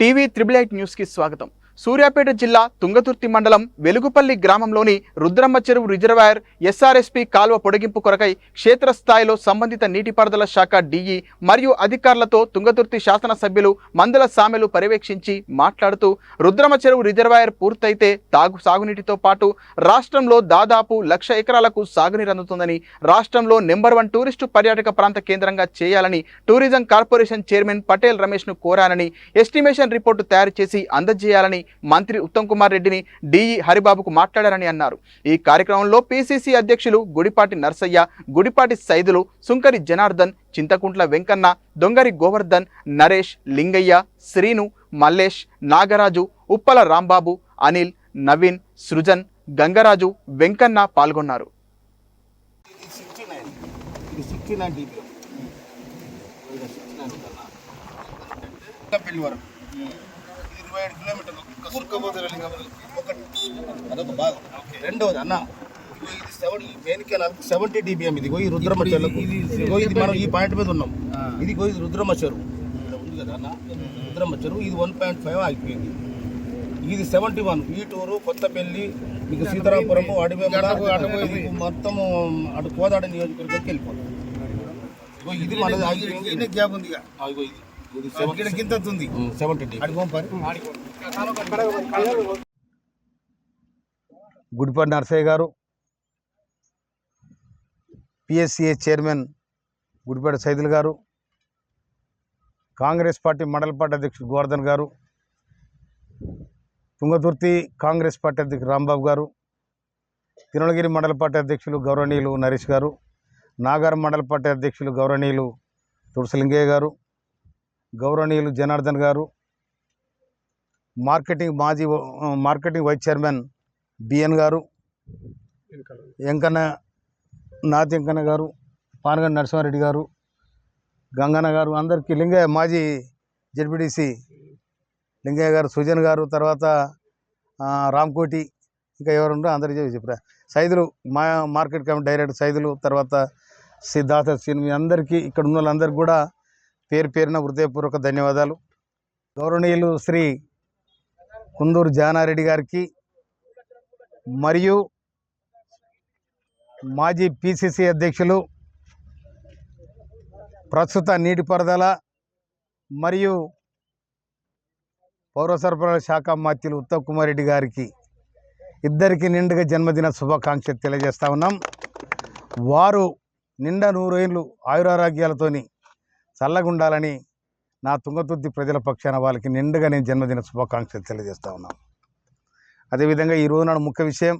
TV triple eight న్యూస్కి స్వాగతం. సూర్యాపేట జిల్లా తుంగతుర్తి మండలం వెలుగుపల్లి గ్రామంలోని రుద్రమ్మ చెరువు రిజర్వాయర్ ఎస్ఆర్ఎస్పి కాల్వ పొడిగింపు కొరకై క్షేత్రస్థాయిలో సంబంధిత నీటిపారుదల శాఖ డిఈ మరియు అధికారులతో తుంగతుర్తి శాసనసభ్యులు మందల సామెలు పర్యవేక్షించి మాట్లాడుతూ రుద్రమ్మ చెరువు రిజర్వాయర్ పూర్తయితే తాగు సాగునీటితో పాటు రాష్ట్రంలో దాదాపు లక్ష ఎకరాలకు సాగునీరు అందుతుందని రాష్ట్రంలో నెంబర్ వన్ టూరిస్టు పర్యాటక ప్రాంత కేంద్రంగా చేయాలని టూరిజం కార్పొరేషన్ చైర్మన్ పటేల్ రమేష్ను కోరానని ఎస్టిమేషన్ రిపోర్టు తయారు చేసి అందజేయాలని మంత్రి ఉత్తమ్ కుమార్ రెడ్డిని డిఈ హరిబాబుకు మాట్లాడారని అన్నారు. ఈ కార్యక్రమంలో పిసిసి అధ్యక్షులు గుడిపాటి నర్సయ్య గుడిపాటి సైదులు సుంకరి జనార్దన్ చింతకుంట్ల వెంకన్న దొంగరి గోవర్ధన్ నరేష్ లింగయ్య శ్రీను మల్లేష్ నాగరాజు ఉప్పల రాంబాబు అనిల్ నవీన్ సృజన్ గంగరాజు వెంకన్న పాల్గొన్నారు. ఇరవై ఏడు కిలోమీటర్లు ఒకటి. అదొక భాగం. రెండవది అన్న ఇది సెవెన్ ఈ మెయిన్ కెనాల్ సెవెంటీ డీబీఎం. ఇది రుద్రమ్మ చెరువు ఇగో ఇది మనం ఈ పాయింట్ మీద ఉన్నాం. ఇది చెరువు ఇక్కడ ఉంది కదా అన్న? చెరువు ఇది వన్ పాయింట్ ఫైవ్ అయిపోయింది ఇది సెవెంటీ వన్. ఈటూరు కొత్తపల్లి మీకు సీతారామపురము అడవి మొత్తము అటు కోదాడ నియోజకవర్గానికి వెళ్ళిపోతుంది. ఇది గ్యాప్ ఉంది ఇగో ఇది. ఉంది సెవెంటీ గుడిపాటి నరసయ్య గారు పిఎస్సిఏ చైర్మన్ గుడిపాటి సైదుల్ గారు కాంగ్రెస్ పార్టీ మండల పార్టీ అధ్యక్షుడు గోవర్ధన్ గారు తుంగతుర్తి కాంగ్రెస్ పార్టీ అధ్యక్షుడు రాంబాబు గారు తిరుమలగిరి మండల పార్టీ అధ్యక్షులు గౌరవనీయులు నరేష్ గారు నాగారం మండల పార్టీ అధ్యక్షులు గౌరవనీయులు తులసిలింగయ్య గారు గౌరవనీయులు జనార్దన్ గారు మార్కెటింగ్ మాజీ మార్కెటింగ్ వైస్ చైర్మన్ బిఎన్ గారు వెంకన్న నాతి వెంకన్న గారు పానగండి నరసింహారెడ్డి గారు గంగన్న గారు అందరికీ లింగయ్య మాజీ జడ్పీటీసీ లింగయ్య గారు సుజన్ గారు తర్వాత రామ్కోటి ఇంకా ఎవరుండో అందరికీ చెప్పారు. సైదులు మా మార్కెట్ కమిటీ డైరెక్టర్ సైదులు తర్వాత సిద్ధార్థ శ్రీను మీ అందరికీ ఇక్కడ ఉన్న వాళ్ళందరికీ కూడా పేరు పేరున హృదయపూర్వక ధన్యవాదాలు. గౌరవనీయులు శ్రీ కుందూరు జానారెడ్డి గారికి మరియు మాజీ పిసిసి అధ్యక్షులు ప్రస్తుత నీటిపారుదల మరియు పౌర సరఫరాల శాఖ మాత్యులు ఉత్తమ్ కుమార్ రెడ్డి గారికి ఇద్దరికి నిండుగా జన్మదిన శుభాకాంక్షలు తెలియజేస్తా ఉన్నాం. వారు నిండా నూరేళ్ళు ఆయురారోగ్యాలతోని చల్లగా ఉండాలని నా తుంగతుర్తి ప్రజల పక్షాన వాళ్ళకి నిండుగా నేను జన్మదిన శుభాకాంక్షలు తెలియజేస్తా ఉన్నాను. అదేవిధంగా ఈరోజు నాడు ముఖ్య విషయం